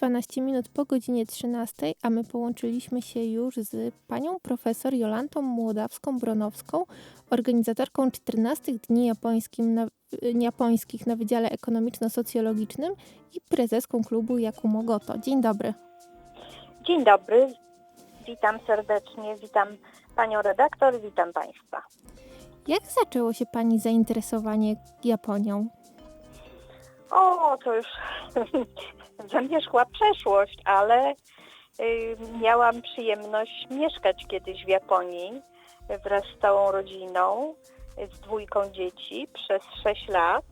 12 minut po godzinie 13, a my połączyliśmy się już z panią profesor Jolantą Młodawską-Bronowską, organizatorką 14 Dni Japońskim na, Japońskich na Wydziale Ekonomiczno-Socjologicznym i prezeską klubu Jakumo Goto. Dzień dobry. Dzień dobry, witam serdecznie, witam panią redaktor, witam państwa. Jak zaczęło się pani zainteresowanie Japonią? O, to już zamierzchła przeszłość, ale y, miałam przyjemność mieszkać kiedyś w Japonii wraz z całą rodziną, z dwójką dzieci przez 6 lat,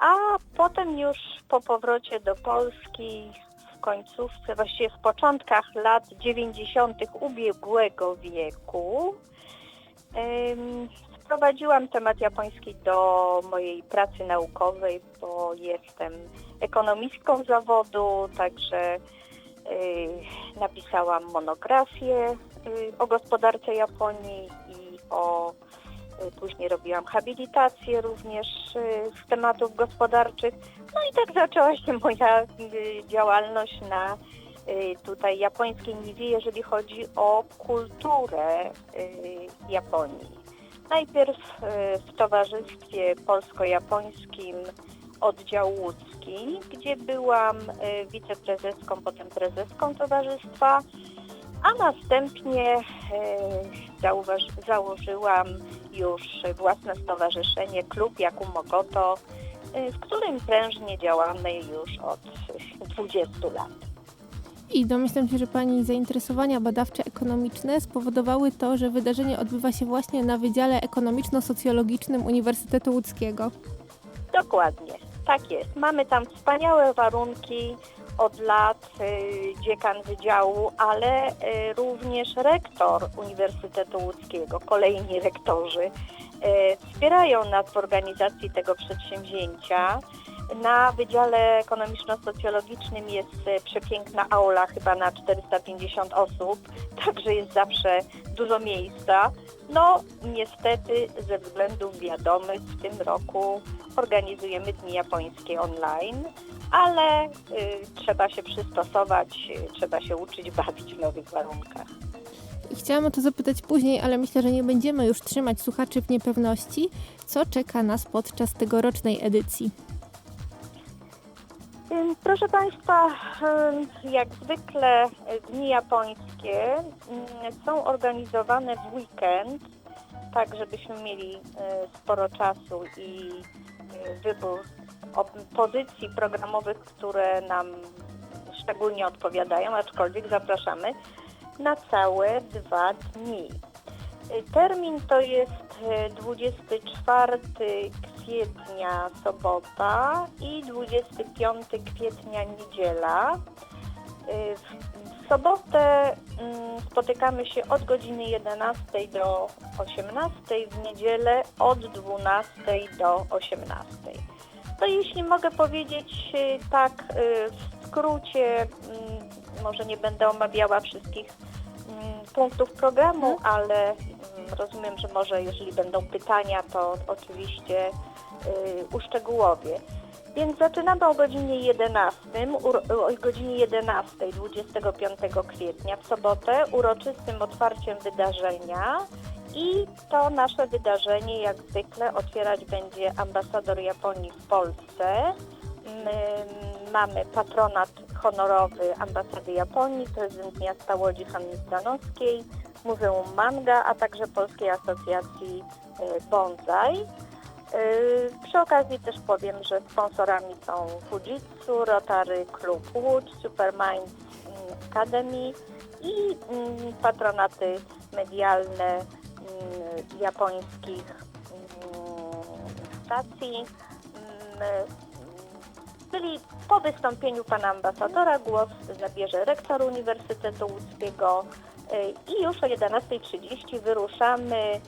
a potem już po powrocie do Polski w końcówce, właściwie w początkach lat 90. ubiegłego wieku, ym, Wprowadziłam temat japoński do mojej pracy naukowej, bo jestem ekonomistką zawodu, także y, napisałam monografię y, o gospodarce Japonii i o y, później robiłam habilitację również z tematów gospodarczych. No i tak zaczęła się moja działalność na tutaj japońskiej niwie, jeżeli chodzi o kulturę Japonii. Najpierw e, w Towarzystwie Polsko-Japońskim Oddział Łódzki, gdzie byłam e, wiceprezeską, potem prezeską towarzystwa, a następnie e, założyłam już własne stowarzyszenie, klub Jakumogoto, w którym prężnie działamy już od 20 lat. I domyślam się, że Pani zainteresowania badawcze ekonomiczne spowodowały to, że wydarzenie odbywa się właśnie na Wydziale Ekonomiczno-Socjologicznym Uniwersytetu Łódzkiego. Dokładnie, tak jest. Mamy tam wspaniałe warunki od lat, y, dziekan wydziału, ale y, również rektor Uniwersytetu Łódzkiego, kolejni rektorzy y, wspierają nas w organizacji tego przedsięwzięcia. Na Wydziale Ekonomiczno-Socjologicznym jest e, przepiękna aula, chyba na 450 osób, także jest zawsze dużo miejsca. No, niestety, ze względów wiadomych, w tym roku organizujemy Dni Japońskie online, ale y, trzeba się przystosować, y, trzeba się uczyć bawić w nowych warunkach. Chciałam o to zapytać później, ale myślę, że nie będziemy już trzymać słuchaczy w niepewności. Co czeka nas podczas tegorocznej edycji? Proszę Państwa, jak zwykle dni japońskie są organizowane w weekend, tak żebyśmy mieli sporo czasu i wybór pozycji programowych, które nam szczególnie odpowiadają, aczkolwiek zapraszamy na całe dwa dni. Termin to jest 24 kwietnia sobota i 25 kwietnia niedziela. Y, w sobotę mm, spotykamy się od godziny 11 do 18, w niedzielę od 12 do 18. To jeśli mogę powiedzieć y, tak y, w skrócie, mm, może nie będę omawiała wszystkich punktów programu, mhm. ale rozumiem, że może jeżeli będą pytania, to oczywiście Y, uszczegółowię. Więc zaczynamy o godzinie 11, o godzinie 11 25 kwietnia w sobotę uroczystym otwarciem wydarzenia i to nasze wydarzenie jak zwykle otwierać będzie ambasador Japonii w Polsce. My mamy patronat honorowy ambasady Japonii, prezydent miasta Łodzi Hanny Stanowskiej, Muzeum Manga, a także Polskiej Asocjacji y, Bonsai. Y, przy okazji też powiem, że sponsorami są Fujitsu, Rotary Club Łódź, Supermind Academy i mm, patronaty medialne mm, japońskich mm, stacji. Czyli po wystąpieniu pana ambasadora głos zabierze rektor Uniwersytetu Łódzkiego y, i już o 11.30 wyruszamy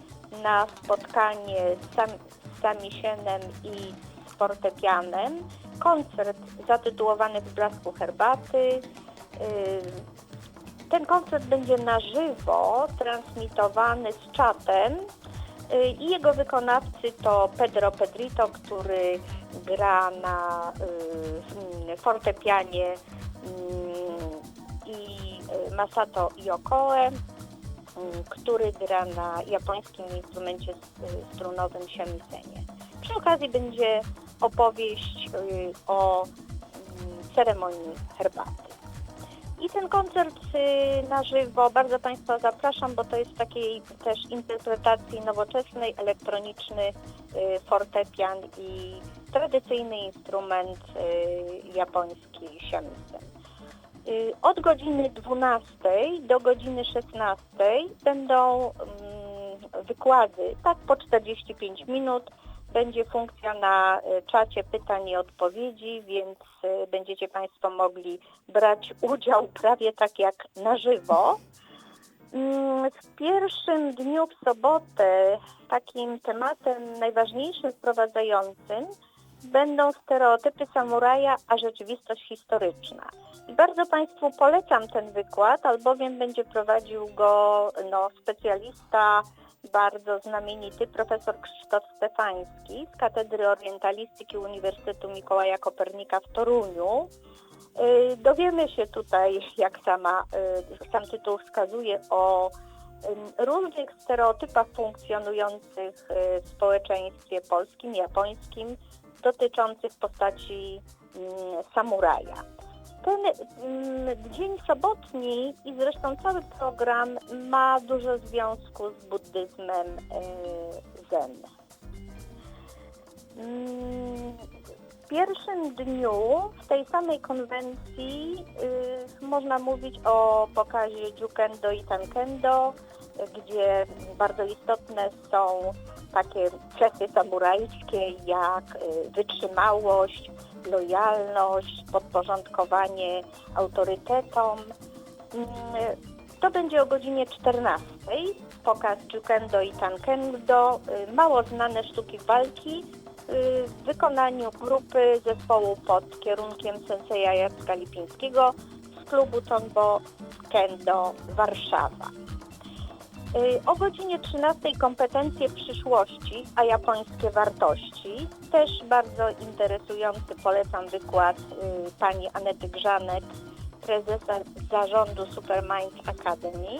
na spotkanie z Samisienem i z fortepianem. Koncert zatytułowany W blasku herbaty. Y, ten koncert będzie na żywo transmitowany z czatem i jego wykonawcy to Pedro Pedrito, który gra na y, fortepianie mm, i y, Masato Yokoe, mm, który gra na japońskim instrumencie y, strunowym shamisen. Przy okazji będzie opowieść y, o mm, ceremonii herbaty. I ten koncert y, na żywo bardzo Państwa zapraszam, bo to jest takiej też interpretacji nowoczesnej, elektroniczny y, fortepian i tradycyjny instrument y, japoński shamisen. Od godziny 12 do godziny 16 będą mm, wykłady, tak po 45 minut. Będzie funkcja na y, czacie pytań i odpowiedzi, więc y, będziecie Państwo mogli brać udział prawie tak jak na żywo. Mm, W pierwszym dniu w sobotę takim tematem najważniejszym wprowadzającym będą stereotypy samuraja, a rzeczywistość historyczna. I bardzo Państwu polecam ten wykład, albowiem będzie prowadził go no, specjalista, bardzo znamienity profesor Krzysztof Stefański z Katedry Orientalistyki Uniwersytetu Mikołaja Kopernika w Toruniu. Y, Dowiemy się tutaj, jak sama, y, sam tytuł wskazuje, o różnych stereotypach funkcjonujących y, w społeczeństwie polskim, japońskim, dotyczących postaci samuraja. Ten mm, dzień sobotni i zresztą cały program ma dużo związku z buddyzmem y, zen. Mm, W pierwszym dniu w tej samej konwencji y, można mówić o pokazie Jukendo i Tankendo, gdzie bardzo istotne są takie cechy samurajskie jak y, wytrzymałość, lojalność, podporządkowanie autorytetom. Mm, To będzie o godzinie 14. Pokaz Jukendo i Tankendo, y, mało znane sztuki walki y, w wykonaniu grupy zespołu pod kierunkiem senseja Jacka Lipińskiego z klubu Tonbo Kendo Warszawa. Y, O godzinie 13 kompetencje przyszłości, a japońskie wartości. Też bardzo interesujący polecam wykład y, pani Anety Grzanek, prezesa zarządu Supermind Academy,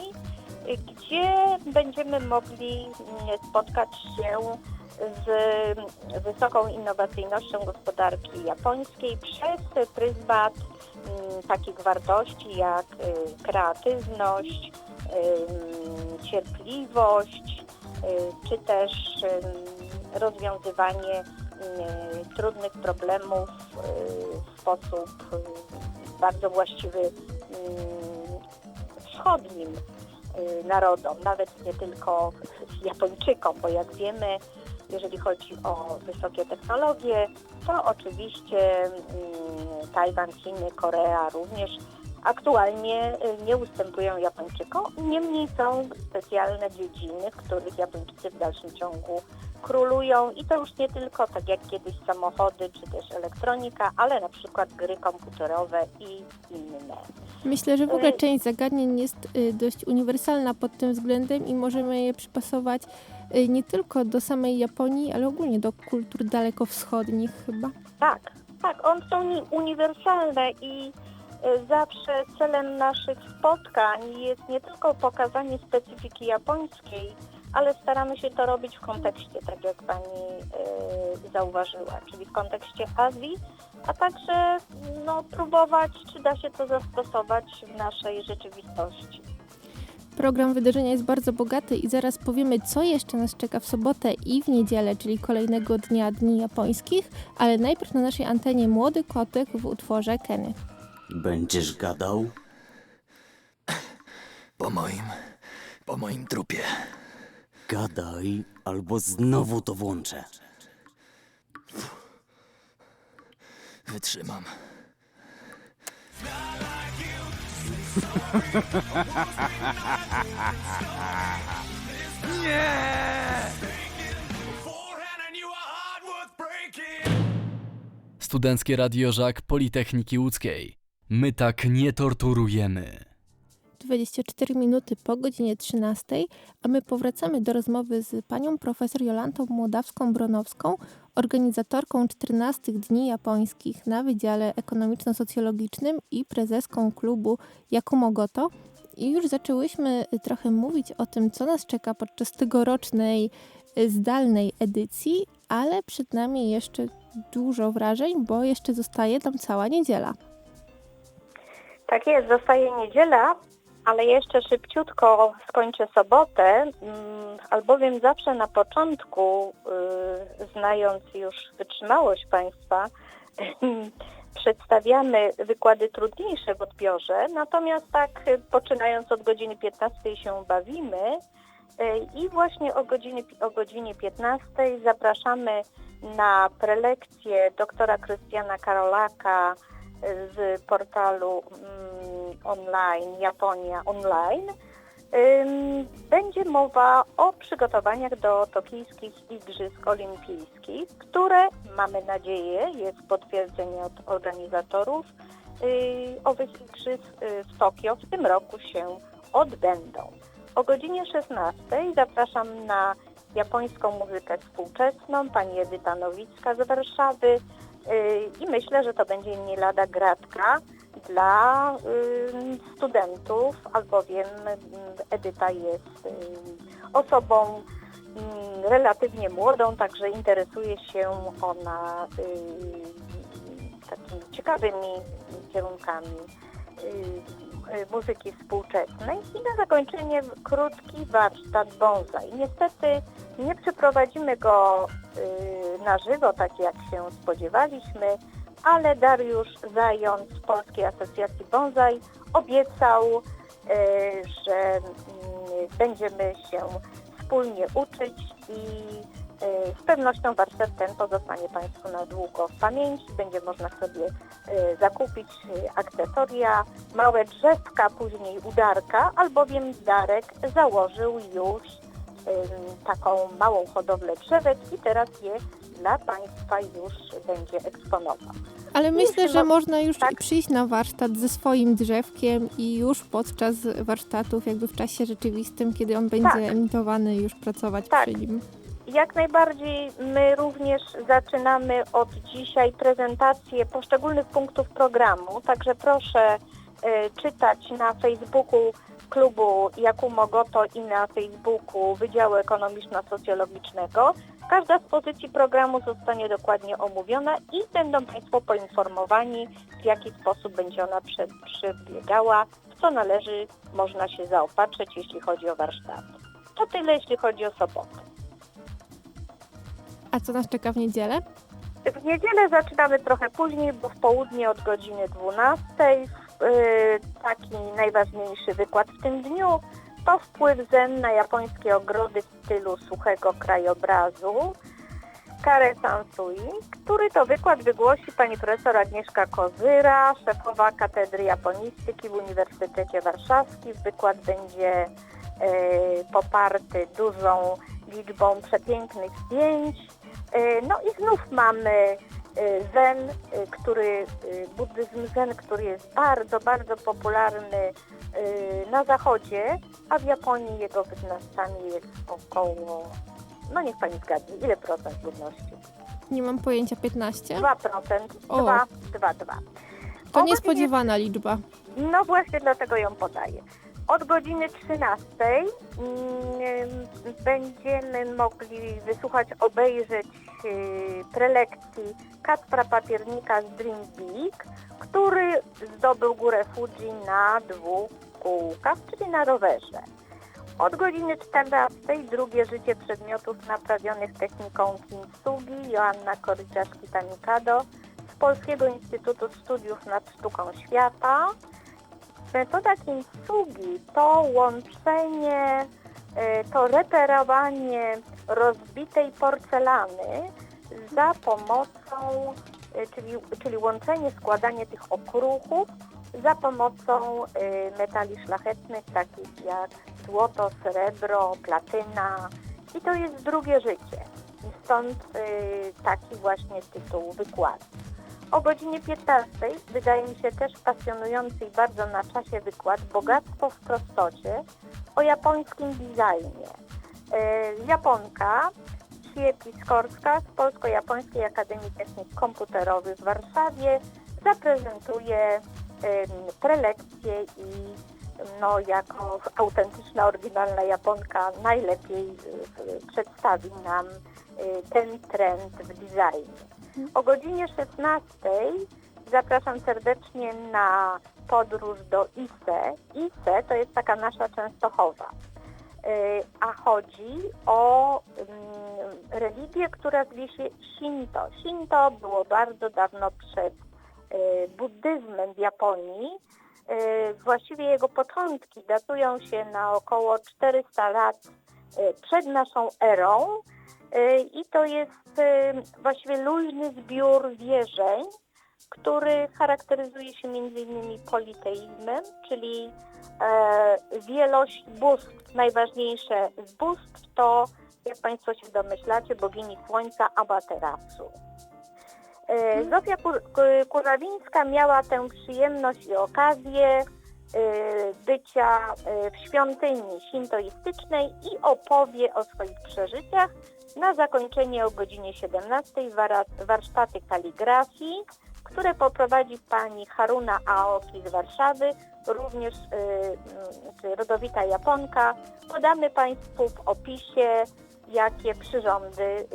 y, gdzie będziemy mogli mm, spotkać się z wysoką innowacyjnością gospodarki japońskiej przez pryzmat mm, takich wartości jak kreatywność, cierpliwość, czy też rozwiązywanie trudnych problemów w sposób bardzo właściwy wschodnim narodom, nawet nie tylko Japończykom, bo jak wiemy, jeżeli chodzi o wysokie technologie, to oczywiście Tajwan, Chiny, Korea również aktualnie y, nie ustępują Japończykom. Niemniej są specjalne dziedziny, w których Japończycy w dalszym ciągu królują i to już nie tylko tak jak kiedyś samochody czy też elektronika, ale na przykład gry komputerowe i inne. Myślę, że w ogóle Y- część zagadnień jest y, dość uniwersalna pod tym względem i możemy je przypasować nie tylko do samej Japonii, ale ogólnie do kultur dalekowschodnich chyba. Tak, tak, one są ni- uniwersalne i zawsze celem naszych spotkań jest nie tylko pokazanie specyfiki japońskiej, ale staramy się to robić w kontekście, tak jak Pani y, zauważyła, czyli w kontekście Azji, a także no, próbować, czy da się to zastosować w naszej rzeczywistości. Program wydarzenia jest bardzo bogaty i zaraz powiemy, co jeszcze nas czeka w sobotę i w niedzielę, czyli kolejnego dnia Dni Japońskich, ale najpierw na naszej antenie Młody Kotek w utworze Kenny. Będziesz gadał? Po moim. po moim trupie. Gadaj, albo znowu to włączę. Wytrzymam. Studenckie Radio Żak Politechniki Łódzkiej. My tak nie torturujemy. 24 minuty po godzinie 13, a my powracamy do rozmowy z panią profesor Jolantą Młodawską-Bronowską, organizatorką 14 Dni Japońskich na Wydziale Ekonomiczno-Socjologicznym i prezeską klubu Yakumogoto. I już zaczęłyśmy trochę mówić o tym, co nas czeka podczas tegorocznej y, zdalnej edycji, ale przed nami jeszcze dużo wrażeń, bo jeszcze zostaje nam cała niedziela. Tak jest, zostaje niedziela, ale jeszcze szybciutko skończę sobotę, mm, albowiem zawsze na początku, y, znając już wytrzymałość Państwa, przedstawiamy wykłady trudniejsze w odbiorze, natomiast tak y, poczynając od godziny 15 się bawimy y, i właśnie o godzinie, o godzinie 15 zapraszamy na prelekcję doktora Krystiana Karolaka z portalu mm, online Japonia Online. Będzie mowa o przygotowaniach do tokijskich Igrzysk Olimpijskich, które mamy nadzieję, jest potwierdzenie od organizatorów, yy, owych igrzysk yy, w Tokio w tym roku się odbędą. O godzinie 16 zapraszam na japońską muzykę współczesną, pani Edyta Nowicka z Warszawy i myślę, że to będzie nie lada gratka dla y, studentów, albowiem y, Edyta jest y, osobą y, relatywnie młodą, także interesuje się ona y, takimi ciekawymi kierunkami y, y, muzyki współczesnej i na zakończenie krótki warsztat bonsai. Niestety nie przeprowadzimy go y, na żywo, tak jak się spodziewaliśmy, ale Dariusz Zając z Polskiej Asocjacji Bonsai obiecał, y, że mm, będziemy się wspólnie uczyć i y, z pewnością warsztat ten pozostanie Państwu na długo w pamięci. Będzie można sobie zakupić akcesoria, małe drzewka, później udarka, albowiem Darek założył już taką małą hodowlę drzewek i teraz je dla Państwa już będzie eksponował. Ale myślę, że można już tak. przyjść na warsztat ze swoim drzewkiem i już podczas warsztatów, jakby w czasie rzeczywistym, kiedy on będzie Tak. emitowany, już pracować Tak. przy nim. Jak najbardziej my również zaczynamy od dzisiaj prezentację poszczególnych punktów programu, także proszę y, czytać na Facebooku klubu Jakumo Goto i na Facebooku Wydziału Ekonomiczno-Socjologicznego. Każda z pozycji programu zostanie dokładnie omówiona i będą Państwo poinformowani, w jaki sposób będzie ona prze, przebiegała, w co należy, można się zaopatrzyć, jeśli chodzi o warsztaty. To tyle, jeśli chodzi o sobotę. A co nas czeka w niedzielę? W niedzielę zaczynamy trochę później, bo w południe od godziny 12. Yy, taki najważniejszy wykład w tym dniu to wpływ zen na japońskie ogrody w stylu suchego krajobrazu Kare Sansui, który to wykład wygłosi pani profesor Agnieszka Kozyra, szefowa Katedry Japonistyki w Uniwersytecie Warszawskim. Wykład będzie yy, poparty dużą liczbą przepięknych zdjęć. E, No i znów mamy zen, e, który, e, buddyzm zen, który jest bardzo, bardzo popularny na zachodzie, a w Japonii jego wyznawcami jest około, no niech pani zgadnie, ile procent ludności? Nie mam pojęcia, 15? 2%, O. 2, 2, 2. To niespodziewana liczba. No właśnie dlatego ją podaję. Od godziny 13 mm, będziemy mogli wysłuchać, obejrzeć y, prelekcji Kacpra Papiernika z Dream Big, który zdobył górę Fuji na dwóch kółkach, czyli na rowerze. Od godziny 14 drugie życie przedmiotów naprawionych techniką Kintsugi Joanna Koryczaszki-Tamikado z Polskiego Instytutu Studiów nad Sztuką Świata. Metoda Kintsugi to łączenie, e, to reperowanie rozbitej porcelany za pomocą, e, czyli, czyli łączenie, składanie tych okruchów za pomocą e, metali szlachetnych takich jak złoto, srebro, platyna i to jest drugie życie. Stąd taki właśnie tytuł wykładu. O godzinie 15 wydaje mi się też pasjonujący i bardzo na czasie wykład Bogactwo w prostocie o japońskim designie. E, Japonka Cie z Polsko-Japońskiej Akademii Technik Komputerowych w Warszawie zaprezentuje em, prelekcje i no, jako autentyczna, oryginalna Japonka najlepiej y, przedstawi nam y, ten trend w designie. O godzinie 16 zapraszam serdecznie na podróż do Ise. Ise to jest taka nasza Częstochowa. Y, A chodzi o mm, religię, która zwie się Shinto. Shinto było bardzo dawno przed y, buddyzmem w Japonii. Y, Właściwie jego początki datują się na około 400 lat przed naszą erą. Y, I to jest y, właściwie luźny zbiór wierzeń, który charakteryzuje się między innymi politeizmem, czyli e, wielość bóstw. Najważniejsze z bóstw to, jak Państwo się domyślacie, bogini słońca Amaterasu. E, Zofia Kur- Ku- Kurawińska miała tę przyjemność i okazję bycia w świątyni sintoistycznej i opowie o swoich przeżyciach. Na zakończenie o godzinie 17 wara- warsztaty kaligrafii, które poprowadzi pani Haruna Aoki z Warszawy, również y, y, rodowita Japonka. Podamy Państwu w opisie, jakie przyrządy, y,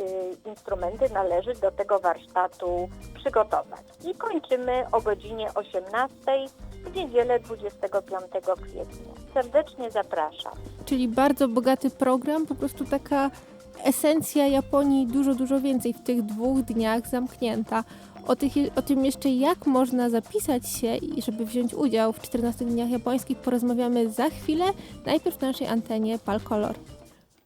instrumenty należy do tego warsztatu przygotować. I kończymy o godzinie 18 w niedzielę 25 kwietnia. Serdecznie zapraszam. Czyli bardzo bogaty program, po prostu taka esencja Japonii, dużo, dużo więcej w tych dwóch dniach zamknięta. O, tych, o tym jeszcze, jak można zapisać się i żeby wziąć udział w 14 dniach japońskich, porozmawiamy za chwilę, najpierw w naszej antenie Palkolor.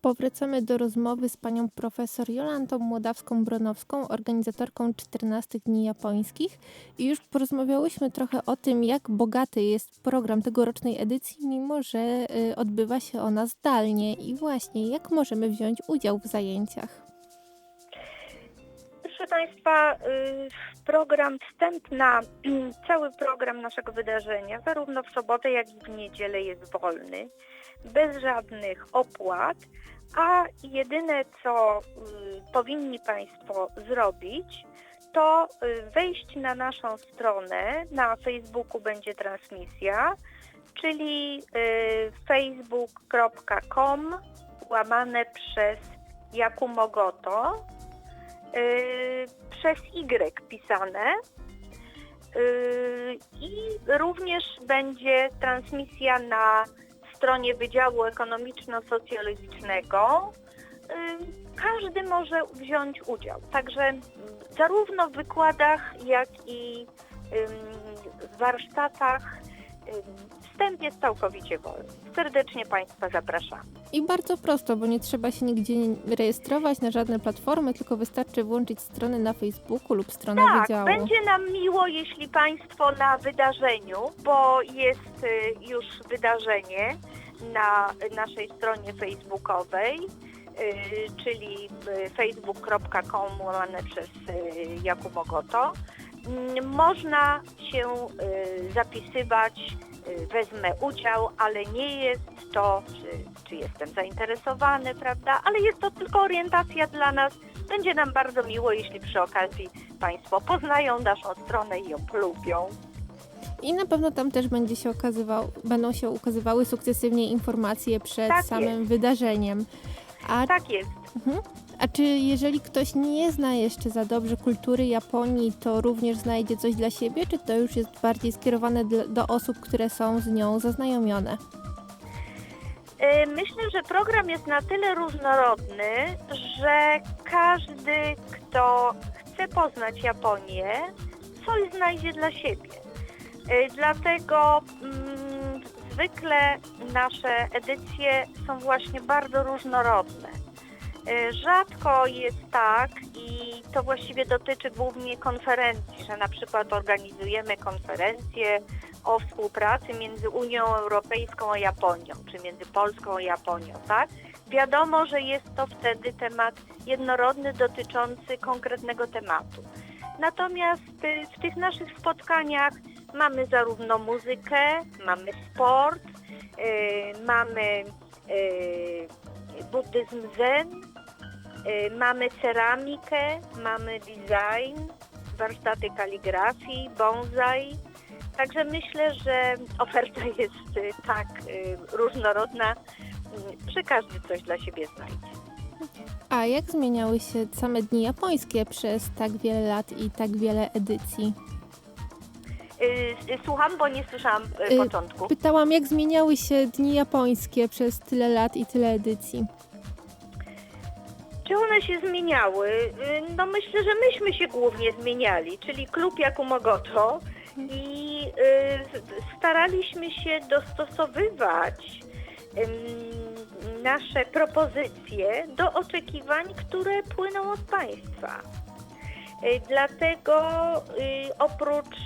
Powracamy do rozmowy z panią profesor Jolantą Młodawską-Bronowską, organizatorką 14 dni japońskich. I już porozmawiałyśmy trochę o tym, jak bogaty jest program tegorocznej edycji, mimo że y, odbywa się ona zdalnie. I właśnie, jak możemy wziąć udział w zajęciach? Proszę Państwa, y, program wstęp na cały program naszego wydarzenia, zarówno w sobotę, jak i w niedzielę jest wolny, bez żadnych opłat, a jedyne co y, powinni Państwo zrobić, to y, wejść na naszą stronę, na Facebooku będzie transmisja, czyli y, facebook.com łamane przez Jakumogoto przez Y pisane. I również będzie transmisja na stronie Wydziału Ekonomiczno-Socjologicznego. Y, Każdy może wziąć udział. Także zarówno w wykładach, jak i w warsztatach wstęp jest całkowicie wolny. Serdecznie Państwa zapraszam. I bardzo prosto, bo nie trzeba się nigdzie rejestrować na żadne platformy, tylko wystarczy włączyć strony na Facebooku lub stronę Tak, Wydziału. będzie nam miło, jeśli Państwo na wydarzeniu, bo jest y, już wydarzenie na naszej stronie facebookowej, y, czyli y, facebook.com łamane przez y, Jakubogoto. Mm, Można się zapisywać, wezmę udział, ale nie jest to, czy, czy jestem zainteresowany, prawda? Ale jest to tylko orientacja dla nas. Będzie nam bardzo miło, jeśli przy okazji Państwo poznają naszą stronę i ją polubią. I na pewno tam też będzie się okazywał, będą się ukazywały sukcesywnie informacje przed Tak samym jest. wydarzeniem. A, Tak jest. mhm. A czy jeżeli ktoś nie zna jeszcze za dobrze kultury Japonii, to również znajdzie coś dla siebie, czy to już jest bardziej skierowane do osób, które są z nią zaznajomione? E, Myślę, że program jest na tyle różnorodny, że każdy, kto chce poznać Japonię, coś znajdzie dla siebie. E, Dlatego mm, zwykle nasze edycje są właśnie bardzo różnorodne. E, Rzadko jest tak i to właściwie dotyczy głównie konferencji, że na przykład organizujemy konferencję o współpracy między Unią Europejską a Japonią, czy między Polską a Japonią, tak? Wiadomo, że jest to wtedy temat jednorodny dotyczący konkretnego tematu. Natomiast y, w tych naszych spotkaniach mamy zarówno muzykę, mamy sport, y, mamy y, buddyzm zen, mamy ceramikę, mamy design, warsztaty kaligrafii, bonsai. Także myślę, że oferta jest y, tak y, różnorodna, y, że każdy coś dla siebie znajdzie. A jak zmieniały się same dni japońskie przez tak wiele lat i tak wiele edycji? Y, y, Słucham, bo nie słyszałam y, Y, początku. Pytałam, jak zmieniały się dni japońskie przez tyle lat i tyle edycji? Czy one się zmieniały? Y, No myślę, że myśmy się głównie zmieniali, czyli klub Jakumogoto i y, staraliśmy się dostosowywać nasze propozycje do oczekiwań, które płyną od państwa. Y, Dlatego oprócz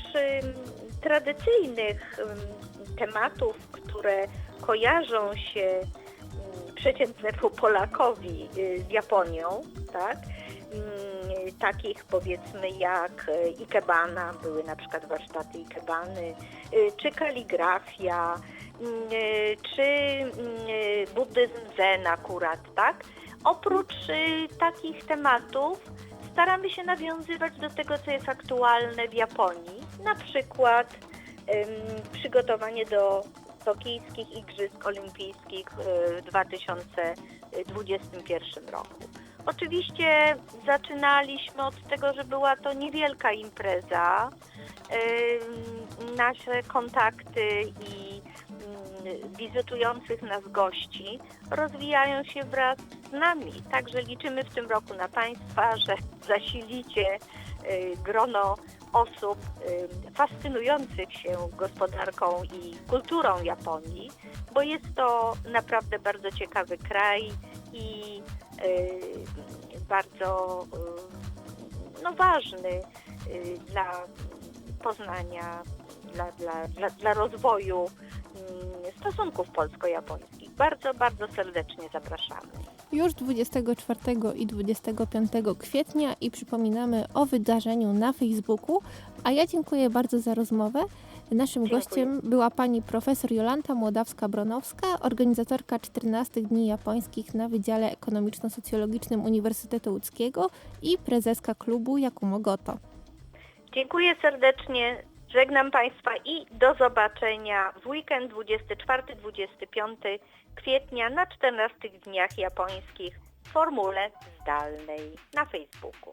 tradycyjnych tematów, które kojarzą się przeciętnemu Polakowi y, z Japonią, tak? Mm, Takich powiedzmy jak y, ikebana, były na przykład warsztaty ikebany, y, czy kaligrafia, mm, czy mm, buddyzm zen akurat, tak? Oprócz takich tematów staramy się nawiązywać do tego, co jest aktualne w Japonii. Na przykład przygotowanie do Tokijskich Igrzysk Olimpijskich y, w 2021 roku. Oczywiście zaczynaliśmy od tego, że była to niewielka impreza. Ym, Nasze kontakty i ym, wizytujących nas gości rozwijają się wraz z nami. Także liczymy w tym roku na Państwa, że zasilicie y, grono osób fascynujących się gospodarką i kulturą Japonii, bo jest to naprawdę bardzo ciekawy kraj i bardzo no, ważny y, dla poznania, dla, dla, dla, dla rozwoju stosunków polsko-japońskich. Bardzo, bardzo serdecznie zapraszamy. Już 24 i 25 kwietnia i przypominamy o wydarzeniu na Facebooku. A ja dziękuję bardzo za rozmowę. Naszym Dziękuję. gościem była pani profesor Jolanta Młodawska-Bronowska, organizatorka 14 Dni Japońskich na Wydziale Ekonomiczno-Socjologicznym Uniwersytetu Łódzkiego i prezeska klubu Jakumo Goto. Dziękuję serdecznie, żegnam Państwa i do zobaczenia w weekend 24-25 kwietnia na 14 dniach japońskich w formule zdalnej na Facebooku.